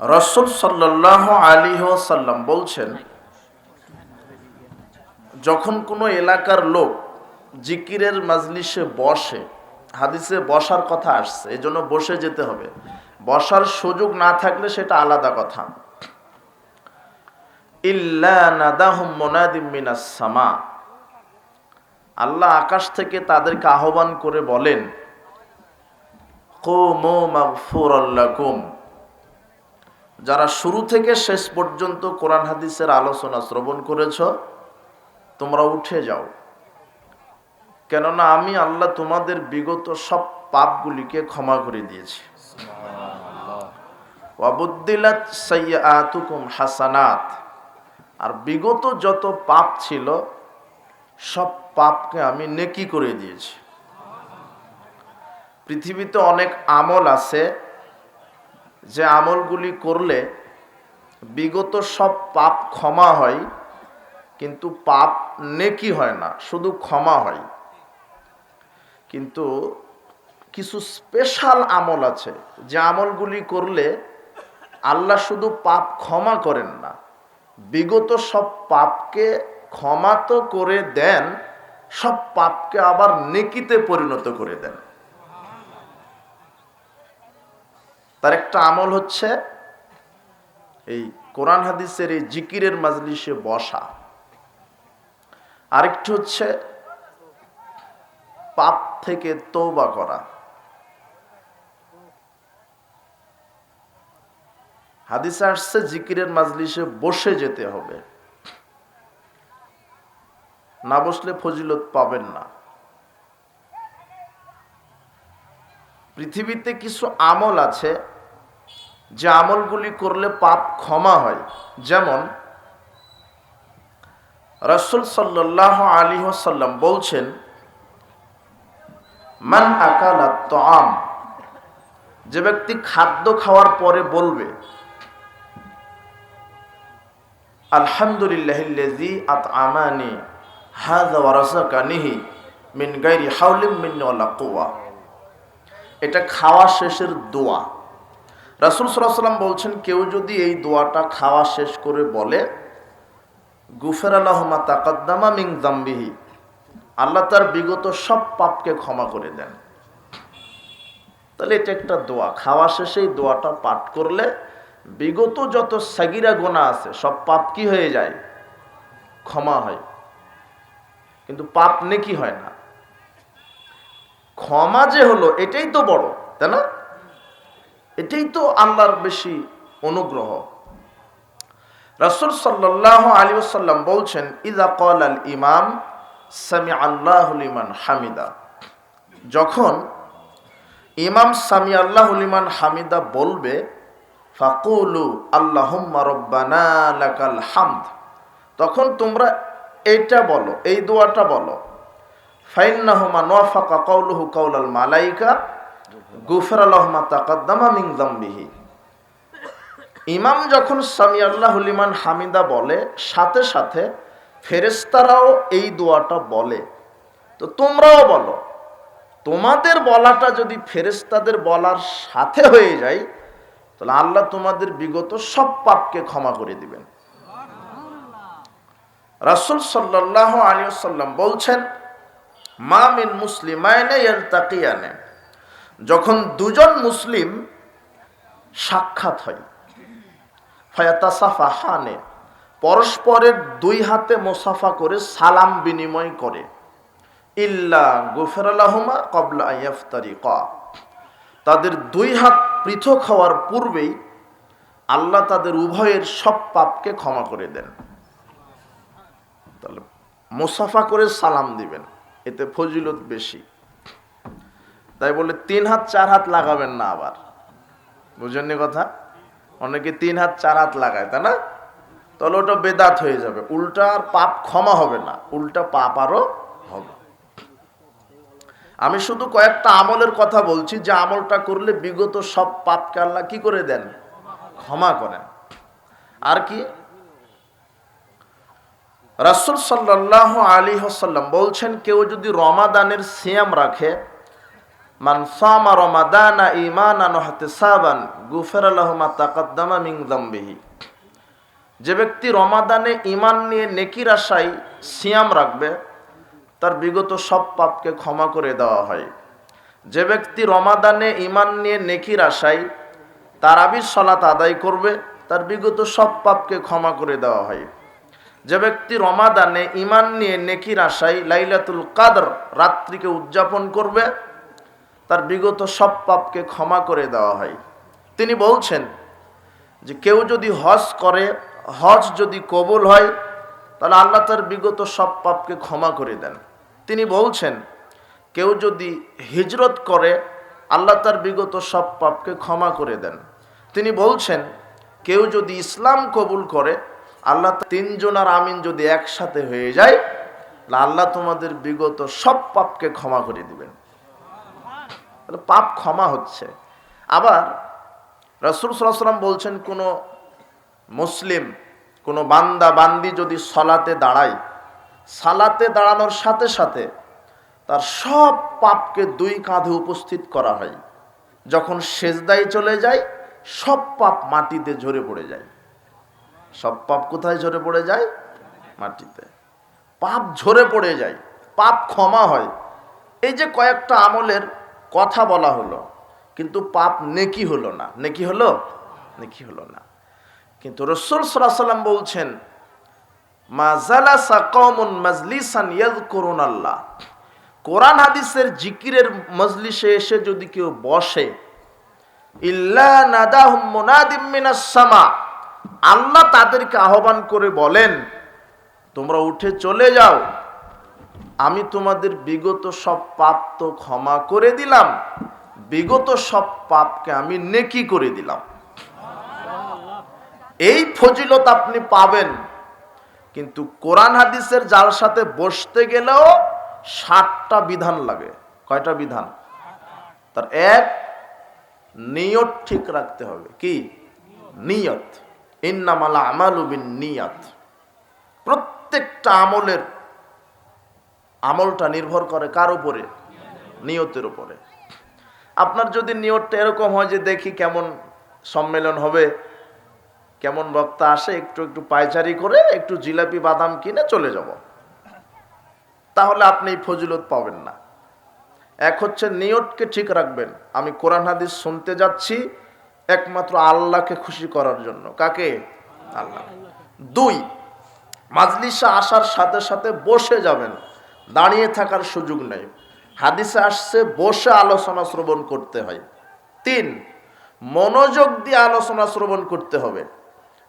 রসুল সাল্লাহ আলী সাল্লাম বলছেন, যখন কোনো এলাকার লোক জিকিরের মাজলিসে বসে, হাদিসে বসার কথা আসছে এই জন্য বসে যেতে হবে। বসার সুযোগ না থাকলে সেটা আলাদা কথা। সামা। আল্লাহ আকাশ থেকে তাদেরকে আহ্বান করে বলেন, কুমু যারা শুরু থেকে শেষ পর্যন্ত কোরআন হাদিসের আলোচনা শ্রবণ করেছ, তোমরা উঠে যাও। কেননা আমি আল্লাহ তোমাদের বিগত সব পাপগুলিকে ক্ষমা করে দিয়েছি। হাসানাত। আর বিগত যত পাপ ছিল, সব পাপকে আমি নেকি করে দিয়েছি। পৃথিবীতে অনেক আমল আছে যে আমলগুলি করলে বিগত সব পাপ ক্ষমা হয়, কিন্তু পাপ নেকি হয় না, শুধু ক্ষমা হয়। কিন্তু কিছু স্পেশাল আমল আছে, যে আমলগুলি করলে আল্লাহ শুধু পাপ ক্ষমা করেন না, বিগত সব পাপকে ক্ষমা তো করে দেন, সব পাপকে আবার নেকিতে পরিণত করে দেন। তার একটা আমল হচ্ছে এই কোরআন হাদিসের এই জিকিরের মাজলিসে বসা। আরেকটি হচ্ছে পাপ থেকে তৌবা করা। হাদিসে আসছে জিকিরের মাজলিসে বসে যেতে হবে। না বসলে ফজিলত পাবেন না। পৃথিবীতে কিছু আমল আছে যে আমলগুলি করলে পাপ ক্ষমা হয়। যেমন রসুল সাল্লাহ আলী সাল্লাম বলছেন, মান আকালা আম যে ব্যক্তি খাদ্য খাওয়ার পরে বলবে, আলহামদুলিল্লাহ আত আমানি হাজা ওয়ারাসাকানিহি মিন গাইরি হাউলিম মিন এটা খাওয়া শেষের দোয়া। রাসুল সাল্লাম বলছেন, কেউ যদি এই দোয়াটা খাওয়া শেষ করে বলে, গুফের আল্লাহমা তাকাদ্দামা মিং জাম্বিহি আল্লাহ তার বিগত সব পাপকে ক্ষমা করে দেন। তাহলে এটা একটা দোয়া। খাওয়া শেষে এই দোয়াটা পাঠ করলে বিগত যত সাগিরা গোনা আছে, সব পাপ কি হয়ে যায়? ক্ষমা হয়। কিন্তু পাপ নেকি হয় না। ক্ষমা যে হলো, এটাই তো বড়, তাই না? এটাই তো আল্লাহর বেশি অনুগ্রহ। রসুল সাল্লাহ আলী সাল্লাম বলছেন ইদা কল আল ইমাম সামি আল্লাহ ইমান হামিদা। যখন ইমাম সামি আল্লাহ ইমান হামিদা বলবে, ফাকুলু আল্লাহুম্মা রব্বানা লাকাল হামদ, তখন তোমরা এইটা বলো, এই দোয়াটা বলো। ফাইন্নাহুমা নোয়াফাকা কৌলহু কৌলাল মালাইকা গুফর আলহমা তাকাদ্দামা মিং জাম্বিহি ইমাম যখন সামি আল্লাহ লিমান হামিদা বলে, সাথে সাথে ফেরেস্তারাও এই দোয়াটা বলে। তো তোমরাও বলো, তোমাদের বলাটা যদি ফেরেস্তাদের বলার সাথে হয়ে যায়, তাহলে আল্লাহ তোমাদের বিগত সব পাপকে ক্ষমা করে দিবেন। রাসুল সাল্লাহ আলী সাল্লাম বলছেন, মা মিন মুসলিমায়নে তাকিয়ানে যখন দুজন মুসলিম সাক্ষাৎ হয় পরস্পরের দুই হাতে মোসাফা করে সালাম বিনিময় করে, ইল্লা গুফর আলহমা কবলা ইয়ফতারি ক তাদের দুই হাত পৃথক হওয়ার পূর্বেই আল্লাহ তাদের উভয়ের সব পাপকে ক্ষমা করে দেন। তাহলে মোসাফা করে সালাম দিবেন, এতে ফজিলত বেশি। তাই বলে তিন হাত, চার হাত লাগাবেন না আবার। বুঝেননি কথা? অনেকে তিন হাত, চার হাত লাগায়, তাই না? তাহলে ওটা বেদাত হয়ে যাবে। উল্টা আর পাপ ক্ষমা হবে না, উল্টা পাপ আরও হবে। আমি শুধু কয়েকটা আমলের কথা বলছি, যে আমলটা করলে বিগত সব পাপকে আল্লাহ কি করে দেন? ক্ষমা করেন। আর কি? রাসুল সাল্লাহ আলী হাসাল্লাম বলছেন, কেউ যদি রমাদানের সিয়াম রাখে মান সামা রমাদানা ঈমানান ওয়া ইহতিসাবান গুফিরা লাহু মা তাকাদ্দামা যামবিহি। যে ব্যক্তি রমাদানে ঈমান নিয়ে নেকির আশায় সিয়াম রাখবে, তার বিগত সব পাপকে ক্ষমা করে দেওয়া হয়। যে ব্যক্তি রমাদানে ঈমান নিয়ে নেকির আশায় তার তারাবির সলাত আদায় করবে, তার বিগত সব পাপকে ক্ষমা করে দেওয়া হয়। যে ব্যক্তি রমাদানে ইমান নিয়ে নেকির আশায় লাইলাতুল কাদর রাত্রিকে উদযাপন করবে তার বিগত সব পাপকে ক্ষমা করে দেওয়া হয়। তিনি বলছেন যে কেউ যদি হজ করে, হজ যদি কবুল হয়, তাহলে আল্লাহ তার বিগত সব পাপকে ক্ষমা করে দেন। তিনি বলছেন, কেউ যদি হিজরত করে, আল্লাহ তার বিগত সব পাপকে ক্ষমা করে দেন। তিনি বলছেন, কেউ যদি ইসলাম কবুল করে, আল্লাহ তিনজন আর আমিন যদি একসাথে হয়ে যায় আল্লাহ তোমাদের বিগত সব পাপকে ক্ষমা করে দিবেন। তাহলে পাপ ক্ষমা হচ্ছে। আবার রসুল সাল্লাম বলছেন, কোনো মুসলিম, কোনো বান্দা, বান্দি যদি সলাতে দাঁড়ায়, সালাতে দাঁড়ানোর সাথে সাথে তার সব পাপকে দুই কাঁধে উপস্থিত করা হয়। যখন সেজদায় চলে যায়, সব পাপ মাটিতে ঝরে পড়ে যায়। সব পাপ কোথায় ঝরে পড়ে যায়? মাটিতে। পাপ ঝরে পড়ে যায়, পাপ ক্ষমা হয়। এই যে কয়েকটা আমলের কথা বলা হলো, কিন্তু পাপ নেকি হলো না। নেকি হলো? নেকি হলো না। কিন্তু রসুল সাল্লাম বলছেন আল্লাহ কোরআন হাদিসের জিকিরের মজলিসে এসে যদি কেউ বসে আল্লাহ তাদেরকে আহ্বান করে বলেন, তোমরা উঠে চলে যাও। আমি তোমাদের বিগত সব পাপ তো ক্ষমা করে দিলাম, বিগত সব পাপকে আমি নেকি করে দিলাম। এই ফজিলত আপনি পাবেন, কিন্তু কোরআন হাদিসের যার সাথে বসতে গেলেও ষাটটা বিধান লাগে। কয়টা বিধান? তার এক, নিয়ত ঠিক রাখতে হবে। কি? নিয়ত। ইন্নামালা আমালু বিন নিয়াত। প্রত্যেকটা আমলের আমলটা নির্ভর করে কার উপরে? নিয়তের উপরে। আপনার যদি নিয়তটা এরকম হয় যে দেখি কেমন সম্মেলন হবে, কেমন বক্তা আসে, একটু একটু পায়চারি করে একটু জিলাপি বাদাম কিনে চলে যাব। তাহলে আপনি ফজিলত পাবেন না। এক হচ্ছে নিয়তকে ঠিক রাখবেন। আমি কোরআন হাদিস শুনতে যাচ্ছি একমাত্র আল্লাহকে খুশি করার জন্য। কাকে? আল্লাহ। দুই, মাজলিসা আসার সাথে সাথে বসে যাবেন। দাঁড়িয়ে থাকার সুযোগ নেই। হাদিসে আসছে, বসে আলোচনা শ্রবণ করতে হয়। তিন, মনোযোগ দিয়ে আলোচনা শ্রবণ করতে হবে।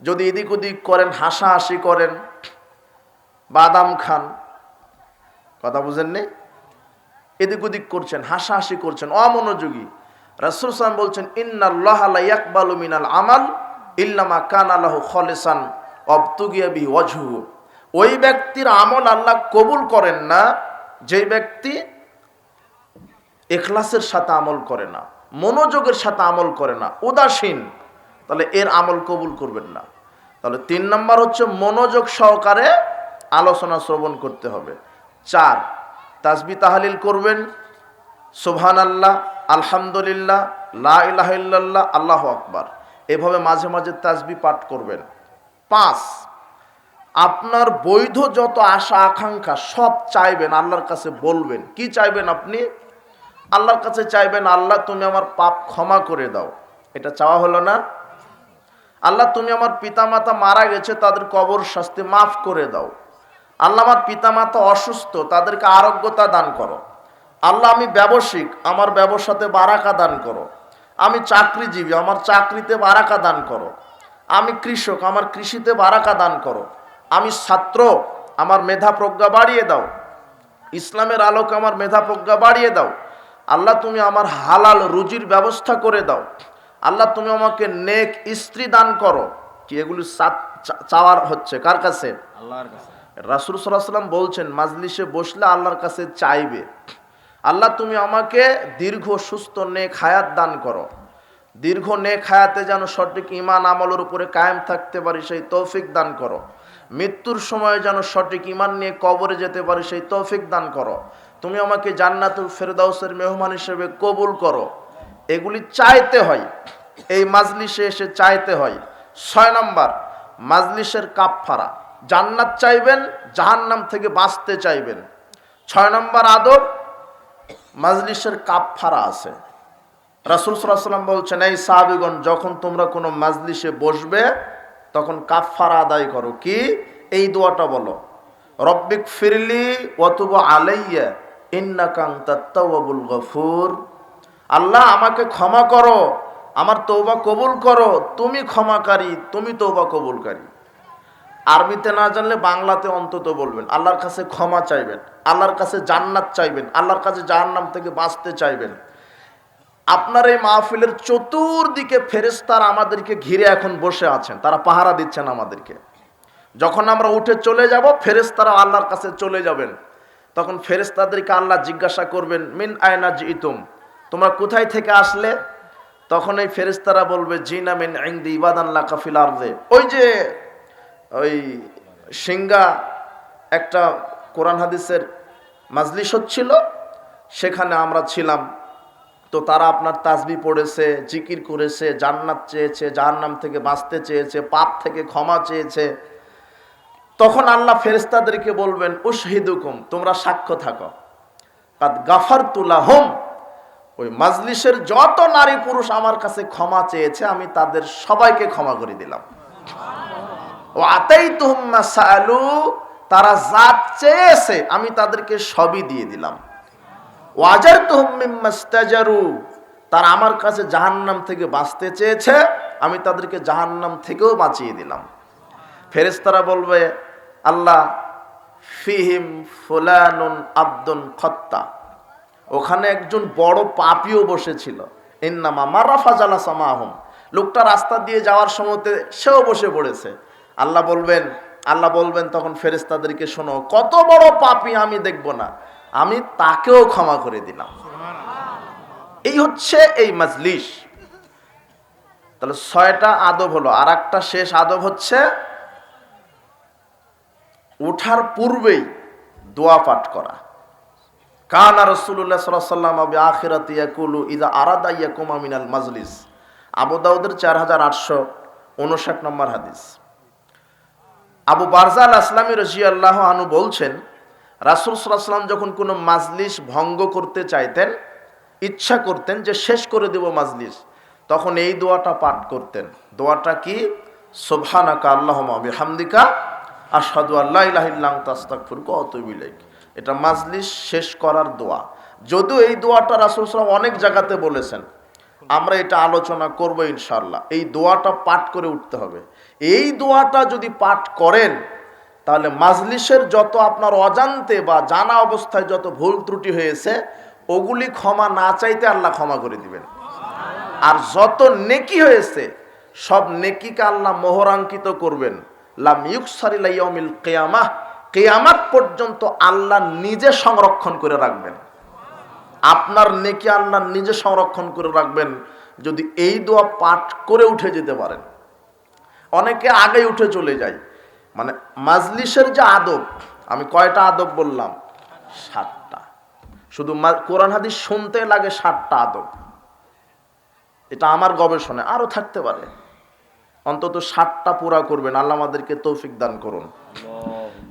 যদি এদিক ওদিক করেন, হাসাহাসি করেন, বাদাম খান, কথা বুঝেননি এদিক ওদিক করছেন, হাসাহাসি করছেন, অমনোযোগী। রাসুল সালাম বলছেন, ইন্নাল্লাহ মিনাল আমাল, ইল্লামা কান আল্লাহ খলেসান, অবতুগিয়া বি ওয়াজহু ওই ব্যক্তির আমল আল্লাহ কবুল করেন না, যেই ব্যক্তি এখলাসের সাথে আমল করে না, মনোযোগের সাথে আমল করে না, উদাসীন, তাহলে এর আমল কবুল করবেন না। তাহলে তিন নম্বর হচ্ছে মনোযোগ সহকারে আলোচনা শ্রবণ করতে হবে। চার তাজবি তাহালিল করবেন সুবহান আল্লাহ আলহামদুলিল্লাহ, লা ইলাহা ইল্লাল্লাহ, আল্লাহ আকবার। এভাবে মাঝে মাঝে তাজবি পাঠ করবেন। পাঁচ আপনার বৈধ যত আশা, আকাঙ্ক্ষা সব চাইবেন, আল্লাহর কাছে বলবেন। কি চাইবেন আপনি? আল্লাহর কাছে চাইবেন, আল্লাহ তুমি আমার পাপ ক্ষমা করে দাও। এটা চাওয়া হলো না? আল্লাহ তুমি আমার পিতামাতা মারা গেছে, তাদের কবর শাস্তি মাফ করে দাও। আল্লাহ আমার পিতামাতা অসুস্থ, তাদেরকে আরোগ্যতা দান করো। আল্লাহ আমি ব্যবসায়িক, আমার ব্যবসাতে বারাকা দান করো। আমি চাকরিজীবী, আমার চাকরিতে বারাকা দান করো। আমি কৃষক, আমার কৃষিতে বারাকা দান করো। আমি ছাত্র আমার মেধা প্রজ্ঞা বাড়িয়ে দাও। ইসলামের আলোকে আমার মেধা প্রজ্ঞা বাড়িয়ে দাও। আল্লাহ তুমি আমার হালাল রুজির ব্যবস্থা করে দাও। আল্লাহ তুমি আমাকে নেক স্ত্রী দান করো। কি এগুলি চাওয়ার হচ্ছে? কার কাছে? রাসুল সাল্লাম বলছেন মাজলিসে বসলে আল্লাহর কাছে চাইবে। আল্লাহ তুমি আমাকে দীর্ঘ সুস্থ নেক হায়াত দান করো। দীর্ঘ নেক হায়াতে যেন সঠিক ইমান আমলের উপরে কায়েম থাকতে পারি সেই তৌফিক দান করো। মৃত্যুর সময় যেন সঠিক ইমান নিয়ে কবরে যেতে পারি, সেই তৌফিক দান করো। তুমি আমাকে জান্নাতুল ফেরদাউসের মেহমান হিসেবে কবুল করো। এগুলি চাইতে হয়। এই মাজলিসে এসে চাইতে হয়। ছয় নম্বর, মাজলিসের কাপফারা। জান্নাত চাইবেন, জাহান্নাম থেকে বাঁচতে চাইবেন। ছয় নম্বর আদব, মাজলিসের কাপফারা আছে। রাসুল সাল্লাম বলছেন, এই সাহাবিগণ, যখন তোমরা কোনো মাজলিসে বসবে তখন কাফারা আদায় করো। কি? এই দোয়াটা বলো। রব্বিক ফিরলি অতুব আলাইয়া, ইন্নাকাং তাত্তাওয়াবুল গফুর। আল্লাহ, আমাকে ক্ষমা করো। আমার তৌবা কবুল করো। তুমি ক্ষমাকারী, তুমি তৌবা কবুলকারী। আরবিতে না জানলে বাংলাতে অন্তত বলবেন। আল্লাহর কাছে ক্ষমা চাইবেন। আল্লাহর কাছে জান্নাত চাইবেন। আল্লাহর কাছে জাহান্নাম থেকে বাঁচতে চাইবেন। আপনার এই মাহফিলের চতুর্দিকে ফেরেস্তার আমাদেরকে ঘিরে এখন বসে আছেন। তারা পাহারা দিচ্ছেন আমাদেরকে। যখন আমরা উঠে চলে যাব ফেরেস্তারা আল্লাহর কাছে চলে যাবেন। তখন ফেরেস্তাদেরকে আল্লাহ জিজ্ঞাসা করবেন, মিন আয়না জিতুম তোমরা কোথায় থেকে আসলে? তখন এই ফেরেস্তারা বলবে জিনা মিন ইংদি ইবাদাল্লাহ কাফিল আরদে। ওই যে, ওই সিঙ্গা একটা কোরআন হাদিসের মাজলিস হচ্ছিল, সেখানে আমরা ছিলাম। তো তারা আপনার তাজবি পড়েছে, জিকির করেছে, জান্নাত চেয়েছে, জাহান্নাম থেকে বাঁচতে চেয়েছে, পাপ থেকে ক্ষমা চেয়েছে। তখন আল্লাহ ফেরেস্তাদেরকে বলবেন, উশহিদুকুম, তোমরা সাক্ষ্য থাকো। কাদ গাফার তুলা হোম ওই মাজলিসের যত নারী পুরুষ আমার কাছে ক্ষমা চেয়েছে, আমি তাদের সবাইকে ক্ষমা করে দিলাম। ও আতাই তুহম্মা সালু তারা যা চেয়েছে, আমি তাদেরকে সবই দিয়ে দিলাম। ওয়াজার তুহম্মিমাস্তাজারু তারা আমার কাছে জাহান্নাম থেকে বাঁচতে চেয়েছে, আমি তাদেরকে জাহান্নাম থেকেও বাঁচিয়ে দিলাম। ফেরেস্তারা বলবে, আল্লাহ ফিহিম ফুলানুন আব্দুন খত্তা, ওখানে একজন বড় পাপিও বসেছিল, ইন্নামা মারাফা জালা সামাহম লোকটা রাস্তা দিয়ে যাওয়ার সময়তে সেও বসে পড়েছে। আল্লাহ বলবেন আল্লাহ বলবেন তখন ফেরেস্তাদেরকে শোনো, কত বড় পাপি আমি দেখব না। আমি তাকেও ক্ষমা করে দিলাম। এই হচ্ছে এই মাজলিস তাহলে ছয়টা আদব হলো আর একটা শেষ আদব হচ্ছে উঠার পূর্বেই দোয়া পাঠ করা। কানা রসুল্লাহ সাল্লাম আবি আখিরাত ইয়াকুলু ইদা আরাদা ইয়াকুমা মিনাল মাজলিস। আবু দাউদের চার হাজার আটশো উনষাট নম্বর হাদিস। আবু বারজাল আসলামী রজি আল্লাহ আনু বলছেন রাসুল সাল্লাম যখন কোনো মাজলিস ভঙ্গ করতে চাইতেন, ইচ্ছা করতেন যে শেষ করে দেব মাজলিস তখন এই দোয়াটা পাঠ করতেন। দোয়াটা কি? সোভানাকা হামদিকা আসাদু আল্লাহ ইলাহিল্লাং তাস্তাকফুর কতবিলাইক এটা মাজলিস শেষ করার দোয়া। যদিও এই দোয়াটা রাসুল সাল্লাম অনেক জায়গাতে বলেছেন। আমরা এটা আলোচনা করব ইনশাল্লাহ এই দোয়াটা পাঠ করে উঠতে হবে। এই দোয়াটা যদি পাঠ করেন তাহলে মাজলিসের যত আপনার অজান্তে বা জানা অবস্থায় যত ভুল ত্রুটি হয়েছে, ওগুলি ক্ষমা না চাইতে আল্লাহ ক্ষমা করে দিবেন। আর যত নেকি হয়েছে, সব নেকিকে আল্লাহ মোহরাঙ্কিত করবেন। লাম ইউকসারিলাইয়মিল কেয়ামাহ, কেয়ামাত পর্যন্ত আল্লাহ নিজে সংরক্ষণ করে রাখবেন। আপনার নেকি আল্লাহ নিজে সংরক্ষণ করে রাখবেন, যদি এই দোয়া পাঠ করে উঠে যেতে পারেন। অনেকে আগে উঠে চলে যায় মানে মাজলিসের যে আদব, আমি কয়টা আদব বললাম? সাতটা। শুধু কোরআন হাদিস শুনতে লাগে সাতটা আদব। এটা আমার গবেষণায় আরও থাকতে পারে। অন্তত ষাটটা পুরা করবেন, আল্লাহ আমাদেরকে তৌফিক দান করুন।